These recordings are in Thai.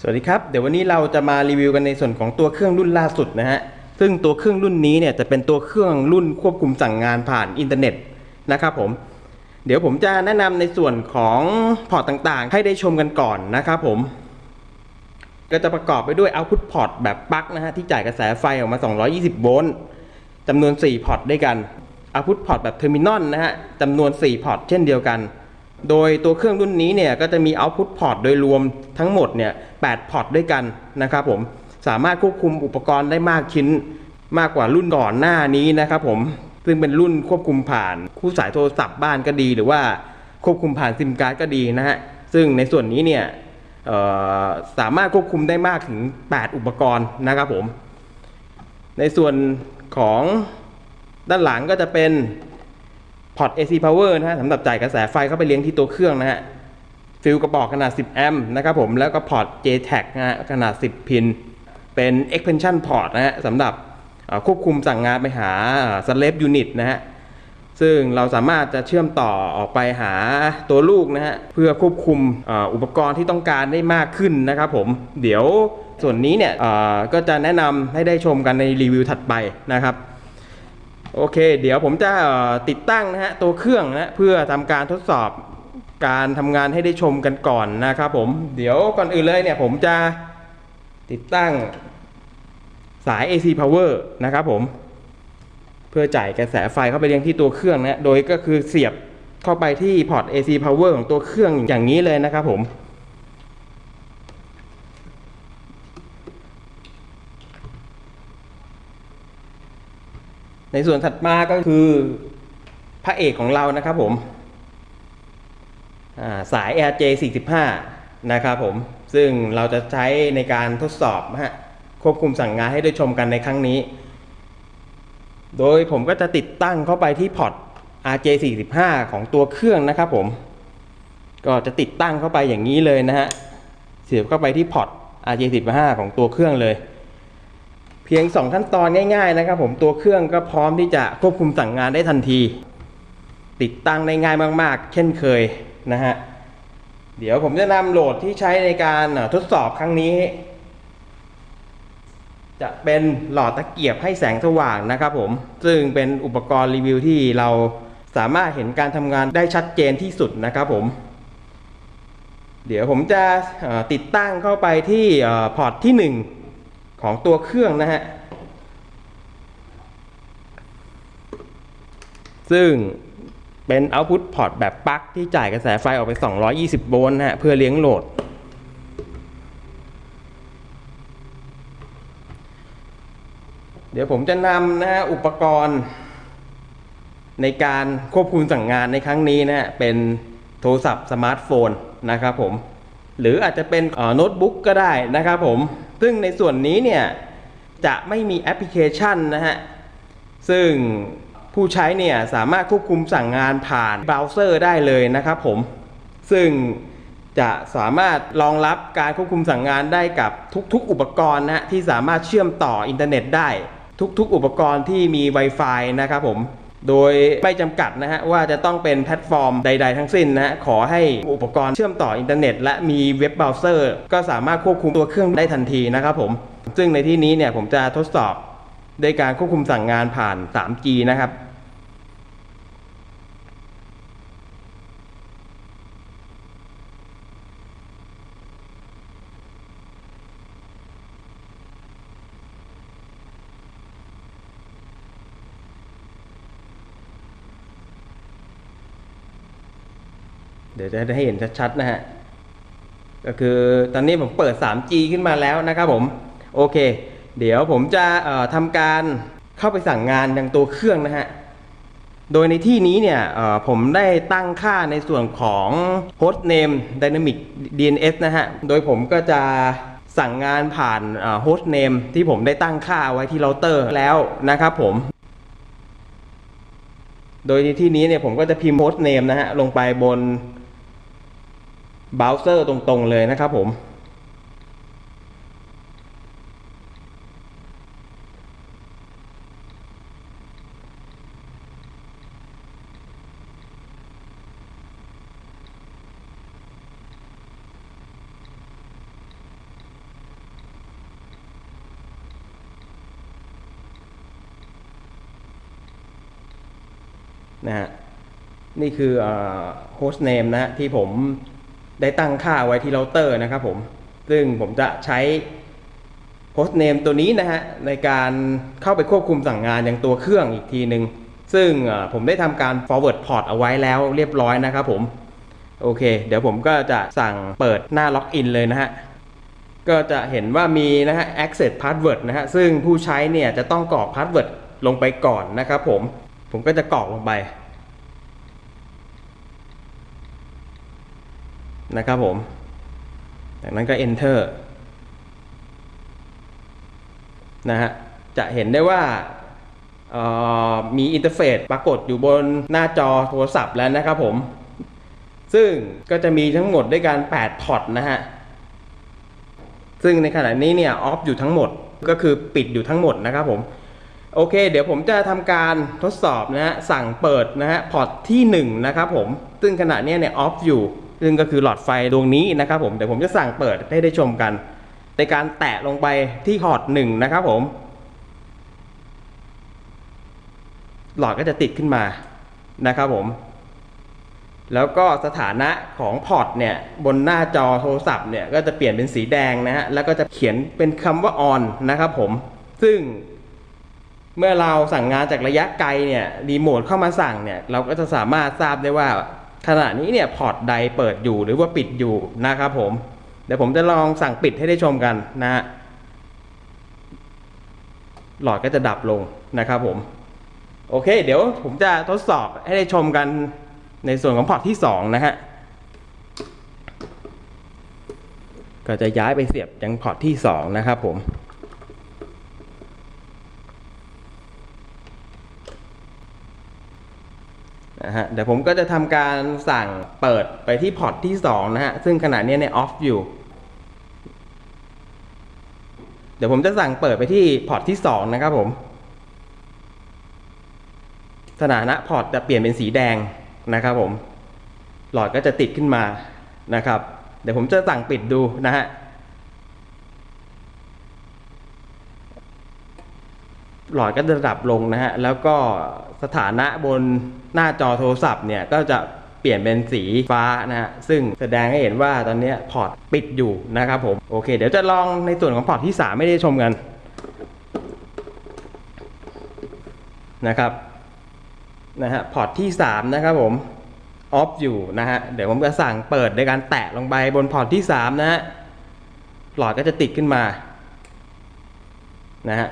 สวัสดีครับ เดี๋ยววันนี้เราจะมารีวิวกันในส่วนของตัวเครื่องรุ่นล่าสุดนะฮะ ซึ่งตัวเครื่องรุ่นนี้เนี่ยจะเป็นตัวเครื่องรุ่นควบคุมสั่งงานผ่านอินเทอร์เน็ตนะครับผม เดี๋ยวผมจะแนะนำในส่วนของพอร์ตต่างๆ ให้ได้ชมกันก่อนนะครับผม ก็จะประกอบไปด้วย output port แบบปลั๊กนะฮะ ที่จ่ายกระแสไฟออกมา 220 โวลต์จำนวน 4 พอร์ตด้วยกัน output port แบบ terminal นะฮะจำนวน 4 พอร์ตเช่นเดียวกัน โดยตัวเครื่องรุ่นนี้เนี่ยก็จะมี output port โดยรวมทั้งหมดเนี่ย8พอร์ตด้วยกันนะครับผมสามารถควบคุมอุปกรณ์ได้มากชิ้นมากกว่ารุ่นก่อนหน้านี้นะครับผมซึ่งเป็นรุ่นควบคุมผ่าน คู่สายโทรศัพท์บ้านก็ดี หรือว่าควบคุมผ่านซิมการ์ดก็ดีนะฮะซึ่งในส่วนนี้เนี่ยสามารถควบคุมได้มากถึง 8 อุปกรณ์นะครับผม ในส่วนของด้านหลังก็จะเป็น พอร์ต AC power นะฮะสำหรับจ่ายกระแสไฟเข้าไปเลี้ยงที่ตัวเครื่องนะฮะฟิลกระบอกขนาด 10 แอมป์นะครับผมแล้วก็พอร์ต JTAG นะฮะขนาด 10 พิน เป็น expansion port นะฮะสำหรับควบคุมสั่งงานไปหา slave unit นะฮะซึ่งเราสามารถจะเชื่อมต่อออกไปหาตัวลูกนะฮะเพื่อควบคุมอ,อุปกรณ์ที่ต้องการได้มากขึ้นนะครับผมเดี๋ยวส่วนนี้เนี่ยก็จะแนะนำให้ได้ชมกันในรีวิวถัดไปนะครับ โอเค เดี๋ยวผมจะติดตั้งนะฮะตัวเครื่องนะเพื่อทำการทดสอบการทำงานให้ได้ชมกันก่อนนะครับผมเดี๋ยวก่อนอื่นเลยเนี่ยผมจะติดตั้งสาย AC power นะครับผม เพื่อจ่ายกระแสไฟเข้าไปเลี้ยงที่ตัวเครื่องนะโดยก็คือเสียบเข้าไปที่พอร์ต AC power ของตัวเครื่องอย่างนี้เลยนะครับผม ในส่วนถัดมาก็คือพระเอกของเรานะครับผมาสาย RJ 45 นะครับผมซึ่งเราจะใช้ในการทดสอบฮะควบคุมสั่งงานให้ได้ชมกันในครั้งนี้ โดยผมก็จะติดตั้งเข้าไปที่พอร์ต RJ45 ของตัวเครื่องนะครับผม ก็จะติดตั้งเข้าไปอย่างนี้เลยนะฮะ เสียบเข้าไปที่พอร์ต RJ45 ของตัวเครื่องเลย เพียง 2 ขั้นตอนง่าย ๆ นะครับ ผมตัวเครื่องก็พร้อมที่จะควบคุมสั่งงานได้ทันที ติดตั้งได้ง่ายมาก ๆ เช่นเคยนะฮะเดี๋ยวผมจะนำโหลดที่ใช้ในการทดสอบครั้งนี้ จะเป็นหลอดตะเกียบให้แสงสว่างนะครับผม ซึ่งเป็นอุปกรณ์รีวิวที่เราสามารถเห็นการทำงานได้ชัดเจนที่สุดนะครับผม เดี๋ยวผมจะติดตั้งเข้าไปที่พอร์ตที่ 1 ของตัวเครื่องนะฮะ ซึ่งเป็น output port แบบปลั๊กที่จ่ายกระแสไฟออกไป 220 โวลต์นะฮะ เพื่อเลี้ยงโหลด เดี๋ยวผมจะนำนะฮะ อุปกรณ์ในการควบคุมสั่งงานในครั้งนี้นะฮะเป็นโทรศัพท์สมาร์ทโฟนนะครับผม หรืออาจจะเป็นโน้ตบุ๊กก็ได้นะครับผม ซึ่งในส่วนนี้เนี่ยจะไม่มีแอปพลิเคชันนะฮะ ซึ่งผู้ใช้เนี่ยสามารถควบคุมสั่งงานผ่านเบราว์เซอร์ได้เลยนะครับผม ซึ่งจะสามารถรองรับการควบคุมสั่งงานได้กับทุกๆ อุปกรณ์นะฮะที่สามารถเชื่อมต่ออินเทอร์เน็ตได้ทุกๆ อุปกรณ์ที่มี Wi-Fi นะครับผม โดยไม่จำกัดนะฮะว่าจะต้องเป็นแพลตฟอร์มใด ๆ ทั้งสิ้นนะฮะขอให้อุปกรณ์เชื่อมต่ออินเทอร์เน็ต และมีเว็บเบราว์เซอร์ ก็สามารถควบคุมตัวเครื่องได้ทันทีนะครับผม ซึ่งในที่นี้เนี่ยผมจะทดสอบด้วยการควบคุมสั่งงานผ่าน 3G นะครับ เดี๋ยวจะได้เห็นชัดๆนะฮะ ก็คือตอนนี้ผมเปิด 3G ขึ้นมาแล้วนะครับผม โอเค เดี๋ยวผมจะทำการเข้าไปสั่งงานยังตัวเครื่องนะฮะ โดยในที่นี้เนี่ยผมได้ตั้งค่าในส่วนของ host name dynamic DNS นะฮะ โดยผมก็จะสั่งงานผ่านเอ่อ host name ที่ผมได้ตั้งค่าไว้ที่เราเตอร์แล้วนะครับผม โดยในที่นี้เนี่ยผมก็จะพิมพ์ host name นะฮะลงไปบน เบราว์เซอร์ตรงๆเลยนะครับผม นะฮะ นี่คือ host name นะฮะที่ผม ได้ตั้งค่าไว้ที่เราเตอร์นะครับผม ซึ่งผมจะใช้โฮสต์เนมตัวนี้นะฮะ ในการเข้าไปควบคุมสั่งงานอย่างตัวเครื่องอีกทีหนึ่งซึ่งผมได้ทำการ forward port เอาไว้แล้วเรียบร้อยนะครับผม โอเค เดี๋ยวผมก็จะสั่งเปิดหน้าล็อกอินเลยนะฮะ ก็จะเห็นว่ามีนะฮะ access password นะฮะ ซึ่งผู้ใช้เนี่ยจะต้องกรอก password ลงไปก่อนนะครับผม ผมก็จะกรอกลงไป นะครับผม จากนั้นก็ enter นะฮะ จะเห็นได้ว่าออมีอินเทอร์เฟซปรากฏอยู่บนหน้าจอโทรศัพท์แล้วนะครับผม ซึ่งก็จะมีทั้งหมดด้วยกัน8พอร์ตนะฮะ ซึ่งในขณะนี้เนี่ยออฟอยู่ทั้งหมดก็คือปิดอยู่ทั้งหมดนะครับผม โอเค เดี๋ยวผมจะทำการทดสอบนะฮะสั่งเปิดนะฮะพอร์ตที่ 1 นะครับผม ซึ่งขณะนี้เนี่ยออฟอยู่ ซึ่งก็คือหลอดไฟดวงนี้นะครับผมเดี๋ยวผมจะสั่งเปิดให้ได้ชมกัน ในการแตะลงไปที่พอร์ตหนึ่งนะครับผม หลอดก็จะติดขึ้นมานะครับผม แล้วก็สถานะของพอร์ตเนี่ย บนหน้าจอโทรศัพท์เนี่ยก็จะเปลี่ยนเป็นสีแดงนะฮะแล้วก็จะเขียนเป็นคำว่า on นะครับผม ซึ่งเมื่อเราสั่งงานจากระยะไกลเนี่ยรีโมทเข้ามาสั่งเนี่ย เราก็จะสามารถทราบได้ว่า ขณะนี้เนี่ยพอร์ตใดเปิดอยู่หรือว่าปิดอยู่นะครับผม เดี๋ยวผมจะลองสั่งปิดให้ได้ชมกันนะฮะหลอดก็จะดับลงนะครับผม โอเค เดี๋ยวผมจะทดสอบให้ได้ชมกันในส่วนของพอร์ตที่2นะฮะก็จะย้ายไปเสียบยังพอร์ตที่2นะครับผม นะฮะเดี๋ยวผมก็จะทำการสั่งเปิดไปที่พอร์ตที่ 2 นะฮะ ซึ่งขณะนี้เนี่ยออฟอยู่ เดี๋ยวผมจะสั่งเปิดไปที่พอร์ตที่ 2 นะครับผม สถานะพอร์ตจะเปลี่ยนเป็นสีแดงนะครับผม หลอดก็จะติดขึ้นมานะครับ เดี๋ยวผมจะสั่งปิดดูนะฮะ หลอดก็จะดับลงนะฮะ แล้วก็สถานะบนหน้าจอโทรศัพท์เนี่ยก็จะเปลี่ยนเป็นสีฟ้านะฮะ ซึ่งแสดงให้เห็นว่าตอนนี้พอร์ตปิดอยู่นะครับผม โอเค เดี๋ยวจะลองในส่วนของพอร์ตที่ 3 ไม่ได้ชมกันนะครับนะฮะพอร์ตที่ 3 นะครับผมออฟอยู่นะฮะ เดี๋ยวผมจะสั่งเปิดในการแตะลงไปบนพอร์ตที่ 3 นะฮะ หลอดก็จะติดขึ้นมานะฮะ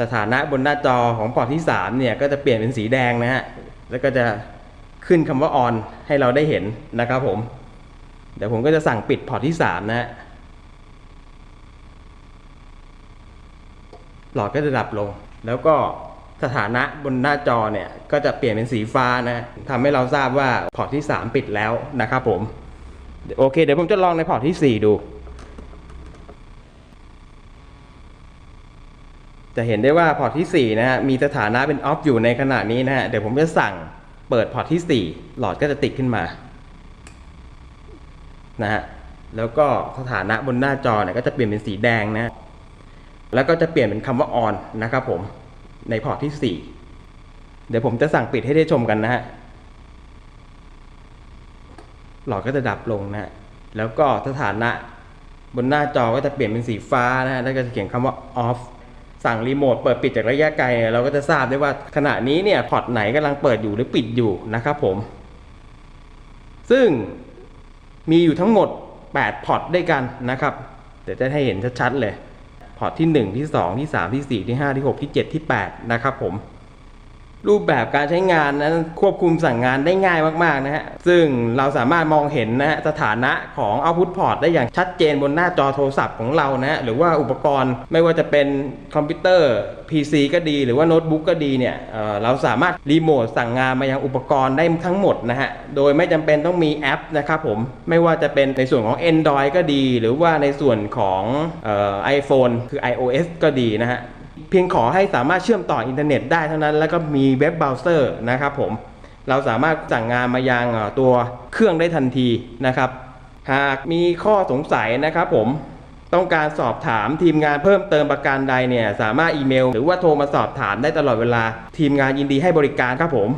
สถานะบนหน้าจอของพอร์ตที่ 3 เนี่ยก็จะเปลี่ยนเป็นสีแดงนะฮะ แล้วก็จะขึ้นคำว่า on ให้เราได้เห็นนะครับผม เดี๋ยวผมก็จะสั่งปิดพอร์ตที่ 3 นะฮะ หลอดก็จะดับลง แล้วก็สถานะบนหน้าจอเนี่ยก็จะเปลี่ยนเป็นสีฟ้านะทำให้เราทราบว่าพอร์ตที่ 3 ปิดแล้วนะครับผม โอเค เดี๋ยวผมจะลองในพอร์ตที่ 4 ดู จะเห็นได้ว่าพอร์ตที่4นะฮะมีสถานะเป็นออฟอยู่ในขณะนี้นะฮะเดี๋ยวผมจะสั่งเปิดพอร์ตที่ 4 หลอดก็จะติดขึ้นมานะฮะแล้วก็สถานะบนหน้าจอเนี่ยก็จะเปลี่ยนเป็นสีแดงนะแล้วก็จะเปลี่ยนเป็นคำว่า on นะครับผมในพอร์ตที่ 4 เดี๋ยวผมจะสั่งปิดให้ได้ชมกันนะฮะหลอดก็จะดับลงนะฮะแล้วก็สถานะบนหน้าจอก็จะเปลี่ยนเป็นสีฟ้านะฮะแล้วก็จะเขียนคำว่า off สั่งรีโมทเปิดปิดจากระยะไกล เราก็จะทราบได้ว่าขณะนี้เนี่ยพอร์ตไหนกำลังเปิดอยู่หรือปิดอยู่นะครับผม ซึ่งมีอยู่ทั้งหมด 8 พอร์ตด้วยกันนะครับ เดี๋ยวจะให้เห็นชัดๆเลย พอร์ตที่ 1 ที่ 2 ที่ 3 ที่ 4 ที่ 5 ที่ 6 ที่ 7 ที่ 8 นะครับผม รูปแบบการใช้งานนั้นควบคุมสั่งงานได้ง่ายมากๆนะฮะ ซึ่งเราสามารถมองเห็นนะฮะสถานะของ output port ได้อย่างชัดเจนบนหน้าจอโทรศัพท์ของเรานะฮะ หรือว่าอุปกรณ์ไม่ว่าจะเป็นคอมพิวเตอร์ PC ก็ดีหรือว่าโน้ตบุ๊กก็ดีเนี่ยเเราสามารถรีโมทสั่งงานมายังอุปกรณ์ได้ทั้งหมดนะฮะ โดยไม่จำเป็นต้องมีแอปนะครับผม ไม่ว่าจะเป็นในส่วนของ Android ก็ดี หรือว่าในส่วนของเอ่อ iPhone คือ iOS ก็ดีนะฮะ เพียงขอให้สามารถเชื่อมต่ออินเทอร์เน็ตได้เท่านั้น แล้วก็มีเว็บเบราว์เซอร์นะครับผม เราสามารถสั่งงานมายังตัวเครื่องได้ทันทีนะครับ หากมีข้อสงสัยนะครับผมต้องการสอบถามทีมงานเพิ่มเติมประการใดเนี่ย สามารถอีเมล หรือว่าโทรมาสอบถามได้ตลอดเวลา ทีมงานยินดีให้บริการครับผม